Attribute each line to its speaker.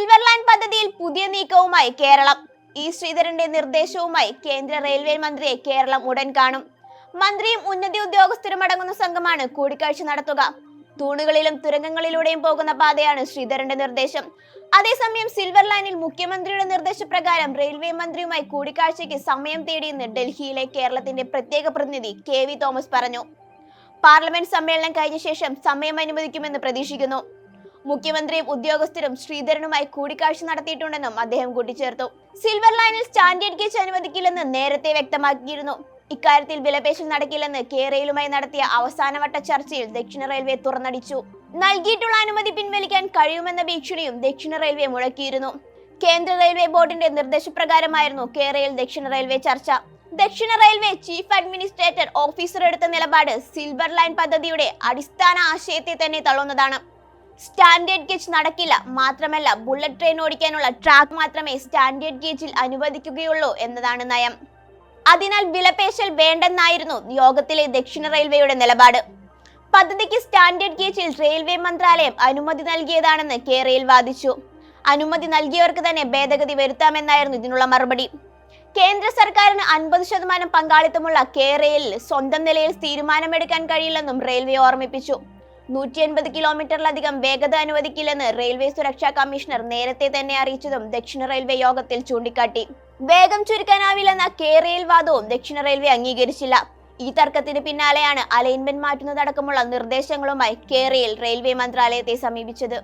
Speaker 1: Silver line പദ്ധതിയിൽ പുതിയ നീക്കവുമായി കേരളം. ഇ ശ്രീധരന്റെ നിർദ്ദേശവുമായി കേന്ദ്ര റെയിൽവേ മന്ത്രിയെ കേരളം ഉടൻ കാണും. മന്ത്രിയും ഉന്നതി ഉദ്യോഗസ്ഥരും അടങ്ങുന്ന സംഘമാണ് കൂടിക്കാഴ്ച നടത്തുക. തൂണുകളിലും തുരങ്കങ്ങളിലൂടെയും പോകുന്ന പാതയാണ് ശ്രീധരന്റെ നിർദ്ദേശം. അതേസമയം സിൽവർ ലൈനിൽ മുഖ്യമന്ത്രിയുടെ നിർദ്ദേശപ്രകാരം റെയിൽവേ മന്ത്രിയുമായി കൂടിക്കാഴ്ചയ്ക്ക് സമയം തേടിയെന്ന് ഡൽഹിയിലെ കേരളത്തിന്റെ പ്രത്യേക പ്രതിനിധി കെ വി തോമസ് പറഞ്ഞു. പാർലമെന്റ് സമ്മേളനം കഴിഞ്ഞ ശേഷം സമയം അനുവദിക്കുമെന്ന് പ്രതീക്ഷിക്കുന്നു. മുഖ്യമന്ത്രിയും ഉദ്യോഗസ്ഥരും ശ്രീധരനുമായി കൂടിക്കാഴ്ച നടത്തിയിട്ടുണ്ടെന്നും അദ്ദേഹം കൂട്ടിച്ചേർത്തു. സിൽവർ ലൈനിൽ സ്റ്റാൻഡേർഡ് ഗേജ് അനുവദിക്കില്ലെന്ന് നേരത്തെ വ്യക്തമാക്കിയിരുന്നു. ഇക്കാര്യത്തിൽ വിലപേശൽ നടക്കില്ലെന്ന് കേരളയിലുമായി നടത്തിയ അവസാനവട്ട ചർച്ചയിൽ ദക്ഷിണ റെയിൽവേ തുറന്നടിച്ചു. നൽകിയിട്ടുള്ള അനുമതി പിൻവലിക്കാൻ കഴിയുമെന്ന ഭീഷണിയും ദക്ഷിണ റെയിൽവേ മുഴക്കിയിരുന്നു. കേന്ദ്ര റെയിൽവേ ബോർഡിന്റെ നിർദ്ദേശപ്രകാരമായിരുന്നു കേരളയിൽ ദക്ഷിണ റെയിൽവേ ചർച്ച. ദക്ഷിണ റെയിൽവേ ചീഫ് അഡ്മിനിസ്ട്രേറ്റർ ഓഫീസർ എടുത്ത നിലപാട് സിൽവർ ലൈൻ പദ്ധതിയുടെ അടിസ്ഥാന ആശയത്തെ തന്നെ തള്ളുന്നതാണ്. സ്റ്റാൻഡേർഡ് ഗേജ് നടക്കില്ല. മാത്രമല്ല ബുള്ളറ്റ് ട്രെയിൻ ഓടിക്കാനുള്ള ട്രാക്ക് മാത്രമേ സ്റ്റാൻഡേർഡ് ഗേജിൽ അനുവദിക്കുകയുള്ളൂ എന്നതാണ് നയം. അതിനാൽ വിലപേശൽ വേണ്ടെന്നായിരുന്നു യോഗത്തിലെ ദക്ഷിണ റെയിൽവേയുടെ നിലപാട്. പദ്ധതിക്ക് സ്റ്റാൻഡേർഡ് ഗേജിൽ റെയിൽവേ മന്ത്രാലയം അനുമതി നൽകിയതാണെന്ന് കെ റെയിൽ വാദിച്ചു. അനുമതി നൽകിയവർക്ക് തന്നെ ഭേദഗതി വരുത്താമെന്നായിരുന്നു ഇതിനുള്ള മറുപടി. കേന്ദ്ര സർക്കാരിന് അൻപത് ശതമാനം പങ്കാളിത്തമുള്ള കെ റെയിൽ സ്വന്തം നിലയിൽ തീരുമാനമെടുക്കാൻ കഴിയില്ലെന്നും റെയിൽവേ ഓർമ്മിപ്പിച്ചു. നൂറ്റി എൺപത് കിലോമീറ്ററിലധികം വേഗത അനുവദിക്കില്ലെന്ന് റെയിൽവേ സുരക്ഷാ കമ്മീഷണർ നേരത്തെ തന്നെ അറിയിച്ചതും ദക്ഷിണ റെയിൽവേ യോഗത്തിൽ ചൂണ്ടിക്കാട്ടി. വേഗം ചുരുക്കാനാവില്ലെന്ന കെ റെയിൽ വാദവും ദക്ഷിണ റെയിൽവേ അംഗീകരിച്ചില്ല. ഈ തർക്കത്തിന് പിന്നാലെയാണ് അലൈൻമെന്റ് മാറ്റുന്നതടക്കമുള്ള നിർദ്ദേശങ്ങളുമായി കേരയിൽ റെയിൽവേ മന്ത്രാലയത്തെ സമീപിച്ചത്.